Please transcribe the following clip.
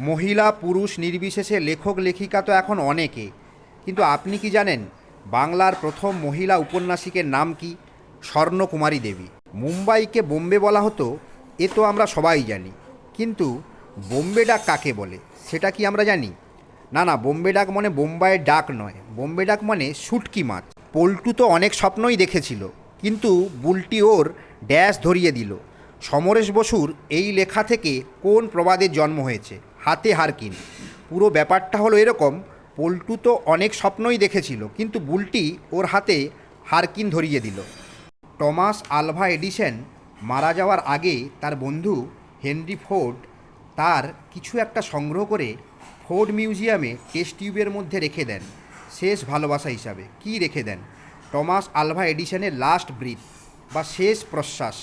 মহিলা, পুরুষ, নির্বিশেষে লেখক, লেখিকা তো এখন অনেকে। কিন্তু আপনি কি জানেন, বাংলার প্রথম মহিলা উপন্যাসিকের নাম কি? স্বর্ণকুমারী দেবী। মুম্বাইকে বোম্বে বলা হতো, এ তো আমরা সবাই জানি। কিন্তু বোম্বে ডাক কাকে বলে, সেটা কি আমরা জানি? না না, বোম্বে ডাক মানে বোম্বাইয়ের ডাক নয়। বোম্বে ডাক মানে শুটকি মাছ। পল্টু তো অনেক স্বপ্নই দেখেছিল, কিন্তু বুলটি ওর ড্যাশ ধরিয়ে দিল। সমরেশ বসুর এই লেখা থেকে কোন প্রবাদের জন্ম হয়েছে? হাতে হারকিন পুরো ব্যাপারটা হলো এরকম, পল্টু তো অনেক স্বপ্নই দেখেছিল, কিন্তু বুলটি ওর হাতে হারকিন ধরিয়ে দিল। টমাস আলভা এডিসন মারা যাওয়ার আগে তার বন্ধু হেনরি ফোর্ড তার কিছু একটা সংগ্রহ করে ফোর্ড মিউজিয়ামে টেস্ট টিউবের মধ্যে রেখে দেন। শেষ ভালোবাসা হিসাবে। কি রেখে দেন? টমাস আলভা এডিসনের লাস্ট ব্রিথ বা শেষ প্রশ্বাস।